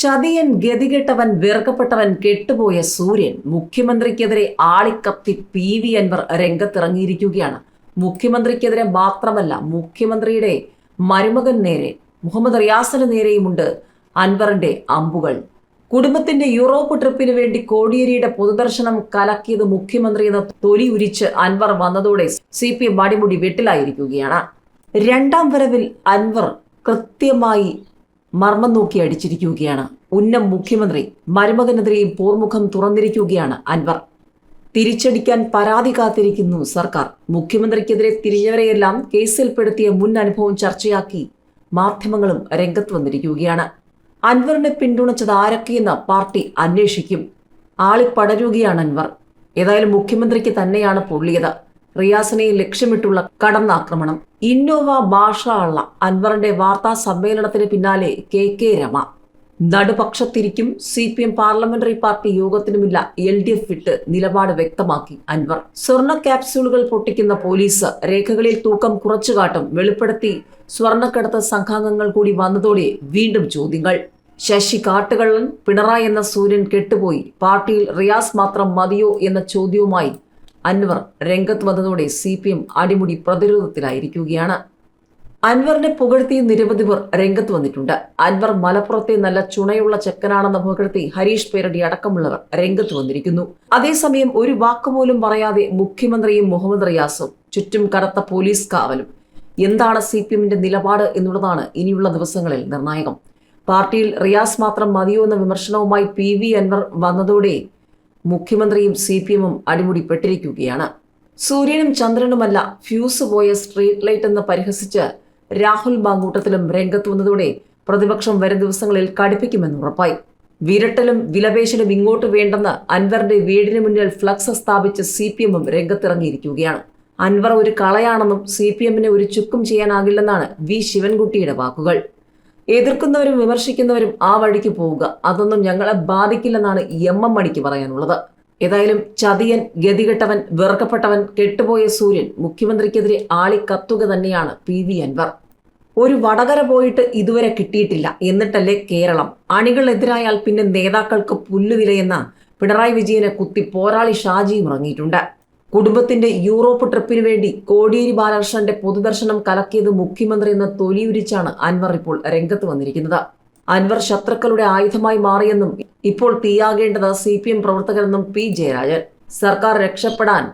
ചതിയൻ ഗതികെട്ടവൻ വെറുക്കപ്പെട്ടവൻ കെട്ടുപോയ സൂര്യൻ മുഖ്യമന്ത്രിക്കെതിരെ ആളിക്കത്തി പി വി അൻവർ രംഗത്തിറങ്ങിയിരിക്കുകയാണ്. മുഖ്യമന്ത്രിക്കെതിരെ മാത്രമല്ല മുഖ്യമന്ത്രിയുടെ മരുമകൻ നേരെ മുഹമ്മദ് റിയാസിന് നേരെയുമുണ്ട് അൻവറിന്റെ അമ്പുകൾ. കുടുംബത്തിന്റെ യൂറോപ്പ് ട്രിപ്പിന് വേണ്ടി കോടിയേരിയുടെ പൊതുദർശനം കലക്കിയത് മുഖ്യമന്ത്രി എന്ന തൊലി ഉരിച്ച് അൻവർ വന്നതോടെ സി പി എം അടിമുടി വെട്ടിലായിരിക്കുകയാണ്. രണ്ടാം വരവിൽ അൻവർ കൃത്യമായി മർമ്മം നോക്കി അടിച്ചിരിക്കുകയാണ്. ഉന്നം മുഖ്യമന്ത്രി മരുമകനെതിരെയും പോർമുഖം തുറന്നിരിക്കുകയാണ് അൻവർ. തിരിച്ചടിക്കാൻ പരാതി കാത്തിരിക്കുന്നു സർക്കാർ. മുഖ്യമന്ത്രിക്കെതിരെ തിരിഞ്ഞവരെയെല്ലാം കേസിൽപ്പെടുത്തിയ മുൻ അനുഭവം ചർച്ചയാക്കി മാധ്യമങ്ങളും രംഗത്ത് വന്നിരിക്കുകയാണ്. അൻവറിനെ പിന്തുണച്ചത് ആരൊക്കെയെന്ന് പാർട്ടി അന്വേഷിക്കും. ആളിപ്പടരുകയാണ് അൻവർ. ഏതായാലും മുഖ്യമന്ത്രിക്ക് തന്നെയാണ് പൊള്ളിയത്. റിയാസിനെ ലക്ഷ്യമിട്ടുള്ള കടന്നാക്രമണം. ഇന്നോവ ഭാഷ ഉള്ള അൻവറിന്റെ വാർത്താ സമ്മേളനത്തിന് പിന്നാലെ K K Rama. നടുപക്ഷത്തിരിക്കും C P M parliamentary party യോഗത്തിനുമില്ല L D F വിട്ട് നിലപാട് വ്യക്തമാക്കി അൻവർ. സ്വർണ ക്യാപ്സ്യൂളുകൾ പൊട്ടിക്കുന്ന പോലീസ് രേഖകളിൽ തൂക്കം കുറച്ചുകാട്ടും വെളിപ്പെടുത്തി സ്വർണക്കടത്ത് സംഘാംഗങ്ങൾ കൂടി വന്നതോടെ വീണ്ടും ചോദ്യങ്ങൾ. ശശി കാട്ടുകള്ളൻ പിണറായി എന്ന സൂര്യൻ കെട്ടുപോയി. പാർട്ടിയിൽ റിയാസ് മാത്രം മതിയോ എന്ന ചോദ്യവുമായി അൻവർ രംഗത്ത് വന്നതോടെ സി പി എം അടിമുടി പ്രതിരോധത്തിലായിരിക്കുകയാണ്. അൻവറിനെ പുകഴ്ത്തി നിരവധി പേർ രംഗത്ത് വന്നിട്ടുണ്ട്. അൻവർ മലപ്പുറത്തെ നല്ല ചുണയുള്ള ചെക്കനാണെന്ന് പുകഴ്ത്തി ഹരീഷ് പേരടി അടക്കമുള്ളവർ രംഗത്ത് വന്നിരിക്കുന്നു. അതേസമയം ഒരു വാക്കുപോലും പറയാതെ മുഖ്യമന്ത്രിയും മുഹമ്മദ് റിയാസും ചുറ്റും കടത്ത പോലീസ് കാവലും. എന്താണ് സി പി എമ്മിന്റെ നിലപാട് എന്നുള്ളതാണ് ഇനിയുള്ള ദിവസങ്ങളിൽ നിർണായകം. പാർട്ടിയിൽ റിയാസ് മാത്രം മതിയോ എന്ന വിമർശനവുമായി പി വി അൻവർ വന്നതോടെ മുഖ്യമന്ത്രിയും സി പി എമ്മും അടിമുടിപ്പെട്ടിരിക്കുകയാണ്. സൂര്യനും ചന്ദ്രനുമല്ല ഫ്യൂസ് പോയ സ്ട്രീറ്റ് ലൈറ്റ് എന്ന് പരിഹസിച്ച് രാഹുൽ മാങ്കൂട്ടത്തിലും രംഗത്ത് വന്നതോടെ പ്രതിപക്ഷം വരും ദിവസങ്ങളിൽ കടുപ്പിക്കുമെന്ന് ഉറപ്പായി. വിരട്ടലും വിലപേശലും ഇങ്ങോട്ട് വേണ്ടെന്ന് അൻവറിന്റെ വീടിന് മുന്നിൽ ഫ്ലക്സ് സ്ഥാപിച്ച് സി പി എമ്മും രംഗത്തിറങ്ങിയിരിക്കുകയാണ്. അൻവർ ഒരു കളയാണെന്നും സി പി എമ്മിനെ ഒരു ചുക്കും ചെയ്യാനാകില്ലെന്നാണ് വി ശിവൻകുട്ടിയുടെ വാക്കുകൾ. എതിർക്കുന്നവരും വിമർശിക്കുന്നവരും ആ വഴിക്ക് പോവുക. അതൊന്നും ഞങ്ങളെ ബാധിക്കില്ലെന്നാണ് എം എം മണിക്ക് പറയാനുള്ളത്. ഏതായാലും ചതിയൻ ഗതികെട്ടവൻ വെറുക്കപ്പെട്ടവൻ കെട്ടുപോയ സൂര്യൻ മുഖ്യമന്ത്രിക്കെതിരെ ആളി കത്തുക തന്നെയാണ് പി വി അൻവർ. ഒരു വടകര പോയിട്ട് ഇതുവരെ കിട്ടിയിട്ടില്ല. എന്നിട്ടല്ലേ കേരളം. അണികളെതിരായാൽ പിന്നെ നേതാക്കൾക്ക് പുല്ലുവിലയെന്ന പിണറായി വിജയനെ കുത്തി പോരാളി ഷാജിയും ഇറങ്ങിയിട്ടുണ്ട്. കുടുംബത്തിന്റെ യൂറോപ്പ് ട്രിപ്പിന് വേണ്ടി കോടിയേരി ബാലകൃഷ്ണന്റെ പൊതുദർശനം കലക്കിയത് മുഖ്യമന്ത്രി എന്ന തൊലിയുരിച്ചാണ് അൻവർ ഇപ്പോൾ രംഗത്ത് വന്നിരിക്കുന്നത്. അൻവർ ശത്രുക്കളുടെ ആയുധമായി മാറിയെന്നും ഇപ്പോൾ തീയാകേണ്ടത് സി പി എം പ്രവർത്തകരെന്നും പി ജയരാജൻ. സർക്കാർ രക്ഷപ്പെടാൻ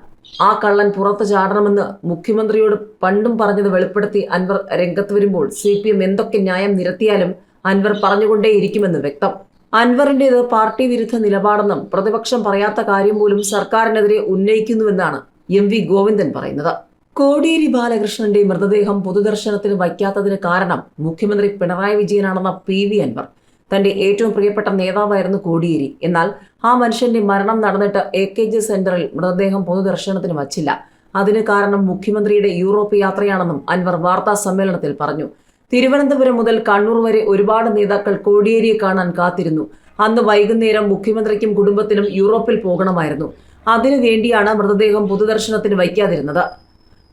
ആ കള്ളൻ പുറത്തു ചാടണമെന്ന് മുഖ്യമന്ത്രിയോട് പണ്ടും പറഞ്ഞത് വെളിപ്പെടുത്തി അൻവർ രംഗത്ത് വരുമ്പോൾ സി എന്തൊക്കെ ന്യായം നിരത്തിയാലും അൻവർ പറഞ്ഞുകൊണ്ടേയിരിക്കുമെന്ന് വ്യക്തം. അൻവറിന്റേത് പാർട്ടി വിരുദ്ധ നിലപാടെന്നും പ്രതിപക്ഷം പറയാത്ത കാര്യം പോലും സർക്കാരിനെതിരെ ഉന്നയിക്കുന്നുവെന്നാണ് എം വി ഗോവിന്ദൻ പറയുന്നത്. കോടിയേരി ബാലകൃഷ്ണന്റെ മൃതദേഹം പൊതുദർശനത്തിന് വയ്ക്കാത്തതിന് കാരണം മുഖ്യമന്ത്രി പിണറായി വിജയനാണെന്ന പി വി അൻവർ. തന്റെ ഏറ്റവും പ്രിയപ്പെട്ട നേതാവായിരുന്നു കോടിയേരി. എന്നാൽ ആ മനുഷ്യന്റെ മരണം നടന്നിട്ട് എ കെ ജി സെന്ററിൽ മൃതദേഹം പൊതുദർശനത്തിന് വച്ചില്ല. അതിന് കാരണം മുഖ്യമന്ത്രിയുടെ യൂറോപ്പ് യാത്രയാണെന്നും അൻവർ വാർത്താ സമ്മേളനത്തിൽ പറഞ്ഞു. തിരുവനന്തപുരം മുതൽ കണ്ണൂർ വരെ ഒരുപാട് നേതാക്കൾ കോടിയേരിയെ കാണാൻ കാത്തിരുന്നു. അന്ന് വൈകുന്നേരം മുഖ്യമന്ത്രിക്കും കുടുംബത്തിനും യൂറോപ്പിൽ പോകണമായിരുന്നു. അതിനു വേണ്ടിയാണ് മൃതദേഹം പൊതുദർശനത്തിന് വയ്ക്കാതിരുന്നത്.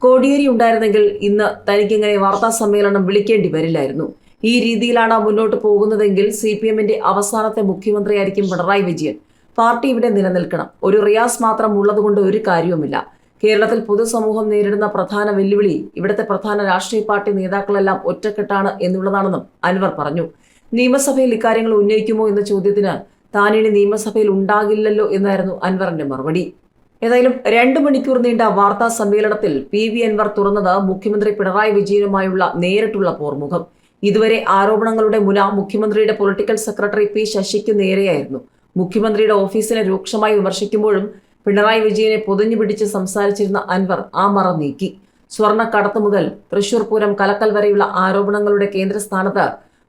കോടിയേരി ഉണ്ടായിരുന്നെങ്കിൽ ഇന്ന് തനിക്കിങ്ങനെ വാർത്താ സമ്മേളനം വിളിക്കേണ്ടി വരില്ലായിരുന്നു. ഈ രീതിയിലാണ് മുന്നോട്ട് പോകുന്നതെങ്കിൽ സി പി എമ്മിന്റെ അവസാനത്തെ മുഖ്യമന്ത്രിയായിരിക്കും പിണറായി വിജയൻ. പാർട്ടി ഇവിടെ നിലനിൽക്കണം. ഒരു റിയാസ് മാത്രം ഉള്ളതുകൊണ്ട് ഒരു കാര്യവുമില്ല. കേരളത്തിൽ പൊതുസമൂഹം നേരിടുന്ന പ്രധാന വെല്ലുവിളി ഇവിടുത്തെ പ്രധാന രാഷ്ട്രീയ പാർട്ടി നേതാക്കളെല്ലാം ഒറ്റക്കെട്ടാണ് എന്നുള്ളതാണെന്നും അൻവർ പറഞ്ഞു. നിയമസഭയിൽ ഇക്കാര്യങ്ങൾ ഉന്നയിക്കുമോ എന്ന ചോദ്യത്തിന് താനിനി നിയമസഭയിൽ ഉണ്ടാകില്ലല്ലോ എന്നായിരുന്നു അൻവറിന്റെ മറുപടി. ഏതായാലും രണ്ടു മണിക്കൂർ നീണ്ട വാർത്താ സമ്മേളനത്തിൽ പി വി അൻവർ തുറന്നത് മുഖ്യമന്ത്രി പിണറായി വിജയനുമായുള്ള നേരിട്ടുള്ള പോർമുഖം. ഇതുവരെ ആരോപണങ്ങളുടെ മുന മുഖ്യമന്ത്രിയുടെ പൊളിറ്റിക്കൽ സെക്രട്ടറി പി ശശിക്ക് നേരെയായിരുന്നു. മുഖ്യമന്ത്രിയുടെ ഓഫീസിനെ രൂക്ഷമായി വിമർശിക്കുമ്പോഴും പിണറായി വിജയനെ പൊതിഞ്ഞു പിടിച്ച് സംസാരിച്ചിരുന്ന അൻവർ ആ മറ നീക്കി. സ്വർണക്കടത്ത് മുതൽ തൃശൂർ പൂരം കലക്കൽ വരെയുള്ള ആരോപണങ്ങളുടെ കേന്ദ്രസ്ഥാനത്ത്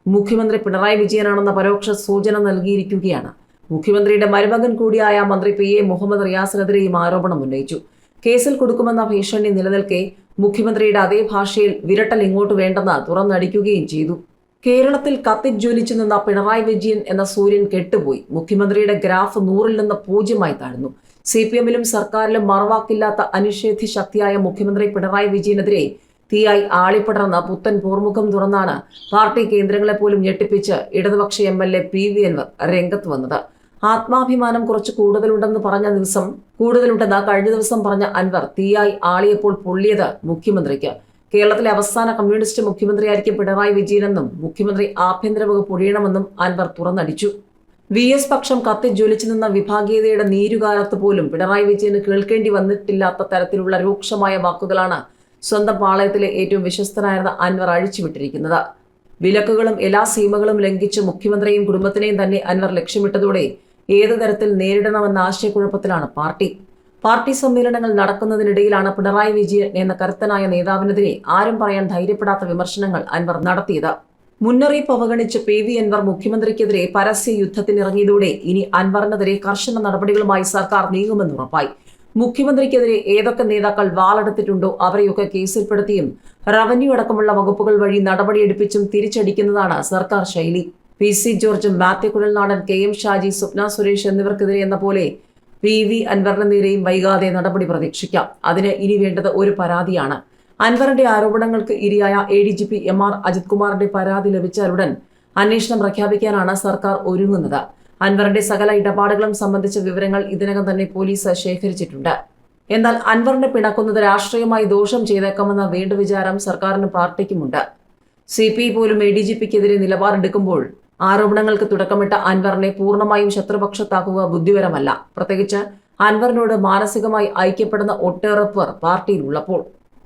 മുഖ്യമന്ത്രി പിണറായി വിജയനാണെന്ന പരോക്ഷ സൂചന നൽകിയിരിക്കുകയാണ്. മുഖ്യമന്ത്രിയുടെ മരുമകൻ കൂടിയായ മന്ത്രി പി എ മുഹമ്മദ് റിയാസിനെതിരെയും ആരോപണം ഉന്നയിച്ചു. കേസിൽ കൊടുക്കുമെന്ന ഭീഷണി നിലനിൽക്കെ മുഖ്യമന്ത്രിയുടെ അതേ ഭാഷയിൽ വിരട്ടൽ ഇങ്ങോട്ട് വേണ്ടെന്ന് തുറന്നടിക്കുകയും ചെയ്തു. കേരളത്തിൽ കത്തിജ്വലിച്ചു നിന്ന പിണറായി വിജയൻ എന്ന സൂര്യൻ കെട്ടുപോയി. മുഖ്യമന്ത്രിയുടെ ഗ്രാഫ് നൂറിൽ നിന്ന് പൂജ്യമായി താഴ്ന്നു. സി പി എമ്മിലും സർക്കാരിലും മറവാക്കില്ലാത്ത അനിഷേധി ശക്തിയായ മുഖ്യമന്ത്രി പിണറായി വിജയനെതിരെ തീയായി ആളിപ്പടർന്ന പുത്തൻ പോർമുഖം തുറന്നാണ് പാർട്ടി കേന്ദ്രങ്ങളെ പോലും ഞെട്ടിപ്പിച്ച് ഇടതുപക്ഷ M L A P V Anvar രംഗത്ത് വന്നത്. ആത്മാഭിമാനം കുറച്ച് കൂടുതലുണ്ടെന്ന് പറഞ്ഞ ദിവസം കൂടുതലുണ്ടെന്ന് കഴിഞ്ഞ ദിവസം പറഞ്ഞ അൻവർ തീയായി ആളിയപ്പോൾ പൊള്ളിയത് മുഖ്യമന്ത്രിക്ക്. കേരളത്തിലെ അവസാന കമ്മ്യൂണിസ്റ്റ് മുഖ്യമന്ത്രിയായിരിക്കും പിണറായി വിജയനെന്നും മുഖ്യമന്ത്രി ആഭ്യന്തര വകുപ്പ് ഒഴിയണമെന്നും അൻവർ തുറന്നടിച്ചു. വി എസ് പക്ഷം കത്തിജ്വലിച്ചു നിന്ന വിഭാഗീയതയുടെ നീരുകാലത്ത് പോലും പിണറായി വിജയന് കേൾക്കേണ്ടി വന്നിട്ടില്ലാത്ത തരത്തിലുള്ള രൂക്ഷമായ വാക്കുകളാണ് സ്വന്തം പാളയത്തിലെ ഏറ്റവും വിശ്വസ്തനായിരുന്ന അൻവർ അഴിച്ചുവിട്ടിരിക്കുന്നത്. വിലക്കുകളും എല്ലാ സീമകളും ലംഘിച്ച് മുഖ്യമന്ത്രിയും കുടുംബത്തിനെയും തന്നെ അൻവർ ലക്ഷ്യമിട്ടതോടെ ഏതു തരത്തിൽ നേരിടണമെന്ന ആശയക്കുഴപ്പത്തിലാണ് പാർട്ടി. പാർട്ടി സമ്മേളനങ്ങൾ നടക്കുന്നതിനിടയിലാണ് പിണറായി വിജയൻ എന്ന കരുത്തനായ നേതാവിനെതിരെ ആരും പറയാൻ ധൈര്യപ്പെടാത്ത വിമർശനങ്ങൾ അൻവർ നടത്തിയത്. മുന്നറിയിപ്പ് അവഗണിച്ച് പി വി അൻവർ മുഖ്യമന്ത്രിക്കെതിരെ പരസ്യ യുദ്ധത്തിനിറങ്ങിയതോടെ ഇനി അൻവറിനെതിരെ കർശന നടപടികളുമായി സർക്കാർ നീങ്ങുമെന്ന് ഉറപ്പായി. മുഖ്യമന്ത്രിക്കെതിരെ ഏതൊക്കെ നേതാക്കൾ വാളെടുത്തിട്ടുണ്ടോ അവരെയൊക്കെ കേസിൽപ്പെടുത്തിയും റവന്യൂ അടക്കമുള്ള വകുപ്പുകൾ വഴി നടപടിയെടുപ്പിച്ചും തിരിച്ചടിക്കുന്നതാണ് സർക്കാർ ശൈലി. പി സി ജോർജും മാത്യു കുഴൽനാടൻ കെ എം ഷാജി സ്വപ്ന സുരേഷ് എന്നിവർക്കെതിരെ എന്ന പോലെ പി വി അൻവറിന് നേരെയും വൈകാതെ നടപടി പ്രതീക്ഷിക്കാം. അതിന് ഇനി വേണ്ടത് ഒരു പരാതിയാണ്. അൻവറിന്റെ ആരോപണങ്ങൾക്ക് ഇരയായ A D G P M R Ajith കുമാറിന്റെ പരാതി ലഭിച്ചാലുടൻ അന്വേഷണം പ്രഖ്യാപിക്കാനാണ് സർക്കാർ ഒരുങ്ങുന്നത്. അൻവറിന്റെ സകല ഇടപാടുകളും സംബന്ധിച്ച വിവരങ്ങൾ ഇതിനകം തന്നെ പോലീസ് ശേഖരിച്ചിട്ടുണ്ട്. എന്നാൽ അൻവറിനെ പിണക്കുന്നത് രാഷ്ട്രീയമായി ദോഷം ചെയ്തേക്കാമെന്ന വീണ്ടു വിചാരം സർക്കാരിനും പാർട്ടിക്കുമുണ്ട്. സി പി ഐ പോലും എ ഡി ജി പിക്കെതിരെ നിലപാടെടുക്കുമ്പോൾ ആരോപണങ്ങൾക്ക് തുടക്കമിട്ട അൻവറിനെ പൂർണമായും ശത്രുപക്ഷത്താക്കുക ബുദ്ധിപരമല്ല. പ്രത്യേകിച്ച് അൻവറിനോട് മാനസികമായി ഐക്യപ്പെടുന്ന ഒട്ടേറെ പേർ പാർട്ടിയിലുള്ളപ്പോൾ.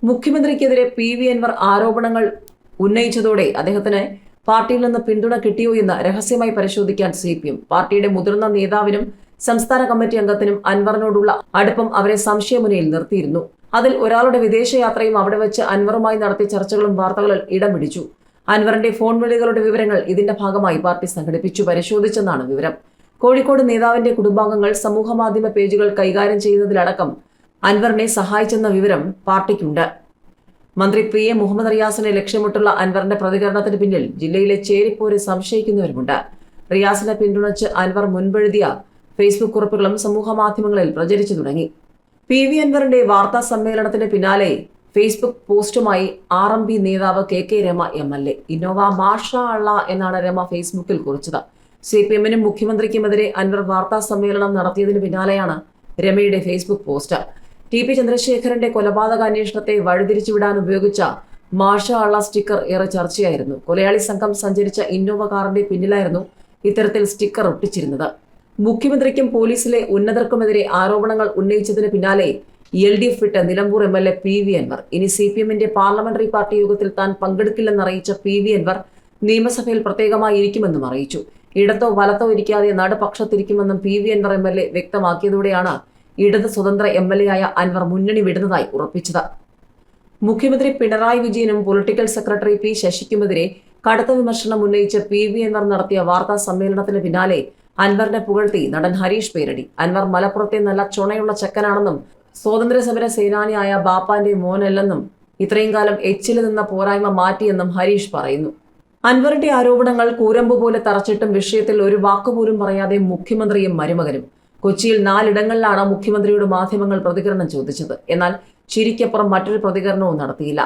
മുഖ്യമന്ത്രിക്കെതിരെ പി വി അൻവർ ആരോപണങ്ങൾ ഉന്നയിച്ചതോടെ അദ്ദേഹത്തിന് പാർട്ടിയിൽ നിന്ന് പിന്തുണ കിട്ടിയോ എന്ന് രഹസ്യമായി പരിശോധിക്കാൻ സി പി എം. പാർട്ടിയുടെ മുതിർന്ന നേതാവിനും സംസ്ഥാന കമ്മിറ്റി അംഗത്തിനും അൻവറിനോടുള്ള അടുപ്പം അവരെ സംശയമുനയിൽ നിർത്തിയിരുന്നു. അതിൽ ഒരാളുടെ വിദേശയാത്രയും അവിടെ വെച്ച് അൻവറുമായി നടത്തിയ ചർച്ചകളും വാർത്തകളിൽ ഇടം പിടിച്ചു. അൻവറിന്റെ ഫോൺ വിളികളുടെ വിവരങ്ങൾ ഇതിന്റെ ഭാഗമായി പാർട്ടി സംഘടിപ്പിച്ചു പരിശോധിച്ചെന്നാണ് വിവരം. കോഴിക്കോട് നേതാവിന്റെ കുടുംബാംഗങ്ങൾ സമൂഹമാധ്യമ പേജുകൾ കൈകാര്യം ചെയ്യുന്നതിലടക്കം അൻവറിനെ സഹായിച്ചെന്ന വിവരം പാർട്ടിക്കുണ്ട്. മന്ത്രി പി. എ. മുഹമ്മദ് റിയാസിനെ ലക്ഷ്യമിട്ടുള്ള അൻവറിന്റെ പ്രതികരണത്തിന് പിന്നിൽ ജില്ലയിലെ ചേരിപ്പോരെ സംശയിക്കുന്നവരുമുണ്ട്. റിയാസിനെ പിന്തുണച്ച് അൻവർ മുൻപെഴുതിയ ഫേസ്ബുക്ക് കുറിപ്പുകളും സമൂഹമാധ്യമങ്ങളിൽ പ്രചരിച്ചു തുടങ്ങി. പി. വി. അൻവറിന്റെ വാർത്താ സമ്മേളനത്തിന് പിന്നാലെ ഫേസ്ബുക്ക് പോസ്റ്റുമായി ആർ. എം. പി. നേതാവ് K. K. Rema M. L. A. Innova മാഷ അള്ള എന്നാണ് രമ ഫേസ്ബുക്കിൽ കുറിച്ചത്. സി. പി. എമ്മിനും മുഖ്യമന്ത്രിക്കുമെതിരെ അൻവർ വാർത്താ സമ്മേളനം നടത്തിയതിന് പിന്നാലെയാണ് രമയുടെ ഫേസ്ബുക്ക് പോസ്റ്റ്. ടി പി ചന്ദ്രശേഖരന്റെ കൊലപാതക അന്വേഷണത്തെ വഴിതിരിച്ചുവിടാൻ ഉപയോഗിച്ച മാഷ അള്ള സ്റ്റിക്കർ ഏറെ ചർച്ചയായിരുന്നു. കൊലയാളി സംഘം സഞ്ചരിച്ച ഇന്നോവ കാറിന്റെ പിന്നിലായിരുന്നു ഇത്തരത്തിൽ സ്റ്റിക്കർ ഒട്ടിച്ചിരുന്നത്. മുഖ്യമന്ത്രിക്കും പോലീസിലെ ഉന്നതർക്കുമെതിരെ ആരോപണങ്ങൾ ഉന്നയിച്ചതിന് പിന്നാലെ എൽ ഡി എഫ് വിട്ട Nilambur M L A P V Anvar. ഇനി സി പി എമ്മിന്റെ പാർലമെന്ററി പാർട്ടി യോഗത്തിൽ താൻ പങ്കെടുക്കില്ലെന്നറിയിച്ച പി വി അൻവർ നിയമസഭയിൽ പ്രത്യേകമായി ഇരിക്കുമെന്നും അറിയിച്ചു. ഇടത്തോ വലത്തോ ഇരിക്കാതെ നടുപക്ഷത്തിരിക്കുമെന്നും P V Anvar M L A വ്യക്തമാക്കിയതോടെയാണ് ഇടത് സ്വതന്ത്ര എം എൽ എ ആയ അൻവർ മുന്നണി വിടുന്നതായി ഉറപ്പിച്ചത്. മുഖ്യമന്ത്രി പിണറായി വിജയനും പൊളിറ്റിക്കൽ സെക്രട്ടറി പി ശശിക്കുമെതിരെ കടുത്ത വിമർശനം ഉന്നയിച്ച പി വി അൻവർ നടത്തിയ വാർത്താ സമ്മേളനത്തിന് പിന്നാലെ അൻവറിനെ പുകഴ്ത്തി നടൻ ഹരീഷ് പേരടി. അൻവർ മലപ്പുറത്തെ നല്ല ചുണയുള്ള ചെക്കനാണെന്നും സ്വാതന്ത്ര്യ സമര സേനാനിയായ ബാപ്പാന്റെ മോനല്ലെന്നും ഇത്രയും കാലം എച്ചിൽ നിന്ന പോരായ്മ മാറ്റിയെന്നും ഹരീഷ് പറയുന്നു. അൻവറിന്റെ ആരോപണങ്ങൾ കൂരമ്പ് പോലെ തറച്ചിട്ടും വിഷയത്തിൽ ഒരു വാക്കുപോലും പറയാതെ മുഖ്യമന്ത്രിയും മരുമകനും കൊച്ചിയിൽ നാലിടങ്ങളിലാണ് മുഖ്യമന്ത്രിയോട് മാധ്യമങ്ങൾ പ്രതികരണം ചോദിച്ചത്. എന്നാൽ ചിരിക്കപ്പുറം മറ്റൊരു പ്രതികരണവും നടത്തിയില്ല.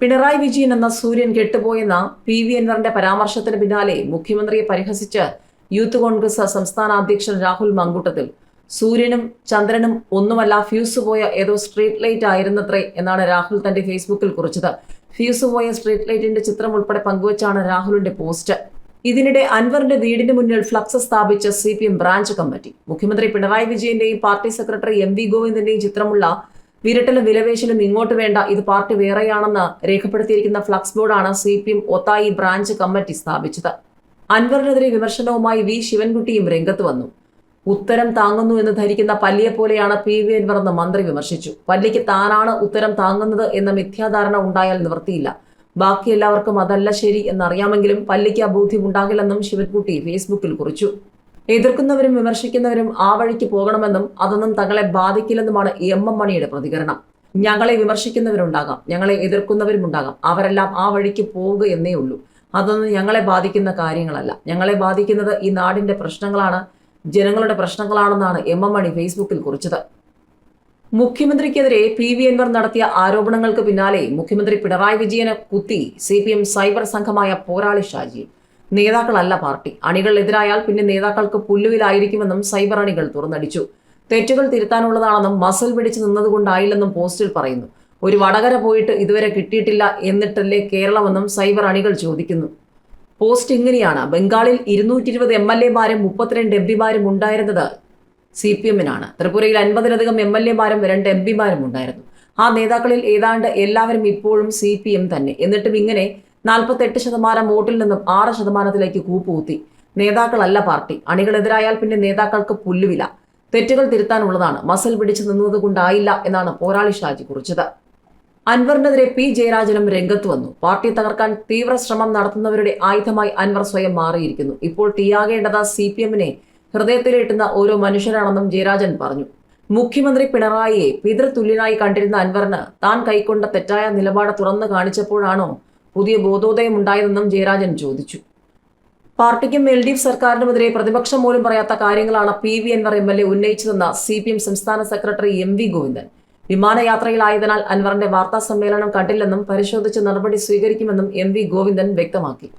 പിണറായി വിജയൻ എന്ന സൂര്യൻ കെട്ടുപോയെന്ന പി വി അൻവറിന്റെ പരാമർശത്തിന് പിന്നാലെ മുഖ്യമന്ത്രിയെ പരിഹസിച്ച് യൂത്ത് കോൺഗ്രസ് സംസ്ഥാന അധ്യക്ഷൻ രാഹുൽ മങ്കൂട്ടത്തിൽ സൂര്യനും ചന്ദ്രനും ഒന്നുമല്ല ഫ്യൂസ് പോയ ഏതോ സ്ട്രീറ്റ് ലൈറ്റ് ആയിരുന്നത്രേ എന്നാണ് രാഹുൽ തന്റെ ഫേസ്ബുക്കിൽ കുറിച്ചത്. ഫ്യൂസ് പോയ സ്ട്രീറ്റ് ലൈറ്റിന്റെ ചിത്രം ഉൾപ്പെടെ പങ്കുവച്ചാണ് രാഹുലിന്റെ പോസ്റ്റ്. ഇതിനിടെ അൻവറിന്റെ വീടിന് മുന്നിൽ ഫ്ലക്സ് സ്ഥാപിച്ച C P M branch committee. മുഖ്യമന്ത്രി പിണറായി വിജയന്റെയും പാർട്ടി സെക്രട്ടറി എം വി ഗോവിന്ദന്റെയും ചിത്രമുള്ള വിരട്ടലും വിലവേശലും ഇങ്ങോട്ട് വേണ്ട ഇത് പാർട്ടി വേറെയാണെന്ന് രേഖപ്പെടുത്തിയിരിക്കുന്ന ഫ്ലക്സ് ബോർഡാണ് സി പി എം ഒത്തായി ബ്രാഞ്ച് കമ്മിറ്റി സ്ഥാപിച്ചത്. അൻവറിനെതിരെ വിമർശനവുമായി വി ശിവൻകുട്ടിയും രംഗത്ത് വന്നു. ഉത്തരം താങ്ങുന്നു എന്ന് ധരിക്കുന്ന പല്ലിയെ പോലെയാണ് പി വി അൻവർ എന്ന് മന്ത്രി വിമർശിച്ചു. പല്ലിക്ക് താനാണ് ഉത്തരം താങ്ങുന്നത് എന്ന മിഥ്യാധാരണ ഉണ്ടായാൽ നിവൃത്തിയില്ല. ബാക്കി എല്ലാവർക്കും അതല്ല ശരി എന്നറിയാമെങ്കിലും പല്ലിക്ക് ആ ബോധ്യം ഉണ്ടാകില്ലെന്നും ശിവൻകുട്ടി ഫേസ്ബുക്കിൽ കുറിച്ചു. എതിർക്കുന്നവരും വിമർശിക്കുന്നവരും ആ വഴിക്ക് പോകണമെന്നും അതൊന്നും തങ്ങളെ ബാധിക്കില്ലെന്നുമാണ് എം എം മണിയുടെ പ്രതികരണം. ഞങ്ങളെ വിമർശിക്കുന്നവരുണ്ടാകാം ഞങ്ങളെ എതിർക്കുന്നവരും എതിർക്കുന്നവരുമുണ്ടാകാം അവരെല്ലാം ആ വഴിക്ക് പോവുക എന്നേ ഉള്ളൂ. അതൊന്നും ഞങ്ങളെ ബാധിക്കുന്ന കാര്യങ്ങളല്ല. ഞങ്ങളെ ബാധിക്കുന്നത് ഈ നാടിന്റെ പ്രശ്നങ്ങളാണ് ജനങ്ങളുടെ പ്രശ്നങ്ങളാണെന്നാണ് എം എം മണി ഫേസ്ബുക്കിൽ കുറിച്ചത്. മുഖ്യമന്ത്രിക്കെതിരെ പി വി അൻവർ നടത്തിയ ആരോപണങ്ങൾക്ക് പിന്നാലെ മുഖ്യമന്ത്രി പിണറായി വിജയനെ കുത്തി സി പി എം സൈബർ സംഘമായ പോരാളി ഷാജി. നേതാക്കളല്ല പാർട്ടി. അണികൾ എതിരായാൽ പിന്നെ നേതാക്കൾക്ക് പുല്ലുവിലായിരിക്കുമെന്നും സൈബർ അണികൾ തുറന്നടിച്ചു. തെറ്റുകൾ തിരുത്താനുള്ളതാണെന്നും മസൽ പിടിച്ചു നിന്നതുകൊണ്ടായില്ലെന്നും പോസ്റ്റിൽ പറയുന്നു. ഒരു വടകര പോയിട്ട് ഇതുവരെ കിട്ടിയിട്ടില്ല എന്നിട്ടല്ലേ കേരളമെന്നും സൈബർ അണികൾ ചോദിക്കുന്നു. പോസ്റ്റ് ഇങ്ങനെയാണ്. ബംഗാളിൽ ഇരുന്നൂറ്റി ഇരുപത് എം എൽ എമാരും മുപ്പത്തിരണ്ട് എം പിമാരും ഉണ്ടായിരുന്നത് സി പി എമ്മിനാണ്. ത്രിപുരയിൽ അൻപതിലധികം എം എൽ എമാരും രണ്ട് എം പിമാരും ഉണ്ടായിരുന്നു. ആ നേതാക്കളിൽ ഏതാണ്ട് എല്ലാവരും ഇപ്പോഴും സി പി എം തന്നെ. എന്നിട്ടും ഇങ്ങനെ നാൽപ്പത്തെട്ട് ശതമാനം വോട്ടിൽ നിന്നും ആറ് ശതമാനത്തിലേക്ക് കൂപ്പുകുത്തി. നേതാക്കളല്ല പാർട്ടി. അണികളെതിരായാൽ പിന്നെ നേതാക്കൾക്ക് പുല്ലുവില. തെറ്റുകൾ തിരുത്താനുള്ളതാണ്. മസൽ പിടിച്ചു നിന്നത് കൊണ്ടായില്ല എന്നാണ് പോരാളി ഷാജി കുറിച്ചത്. അൻവറിനെതിരെ പി ജയരാജനും രംഗത്ത് വന്നു. പാർട്ടി തകർക്കാൻ തീവ്ര ശ്രമം നടത്തുന്നവരുടെ ആയുധമായി അൻവർ സ്വയം മാറിയിരിക്കുന്നു. ഇപ്പോൾ തീയാകേണ്ടത് സി പി എമ്മിനെ ഹൃദയത്തിലേട്ടുന്ന ഓരോ മനുഷ്യരാണെന്നും ജയരാജൻ പറഞ്ഞു. മുഖ്യമന്ത്രി പിണറായിയെ പിതൃതുല്യനായി കണ്ടിരുന്ന അൻവറിന് താൻ കൈക്കൊണ്ട തെറ്റായ നിലപാട് തുറന്നു കാണിച്ചപ്പോഴാണോ പുതിയ ബോധോദയം ഉണ്ടായതെന്നും ജയരാജൻ ചോദിച്ചു. പാർട്ടിക്കും എൽ ഡി എഫ് സർക്കാരിനുമെതിരെ പ്രതിപക്ഷം പോലും പറയാത്ത കാര്യങ്ങളാണ് P V Anvar M L A ഉന്നയിച്ചതെന്ന് C P M സംസ്ഥാന സെക്രട്ടറി എം വി ഗോവിന്ദൻ. വിമാനയാത്രയിലായതിനാൽ അൻവറിന്റെ വാർത്താ സമ്മേളനം കണ്ടില്ലെന്നും പരിശോധിച്ച് നടപടി സ്വീകരിക്കുമെന്നും എം വി ഗോവിന്ദൻ വ്യക്തമാക്കി.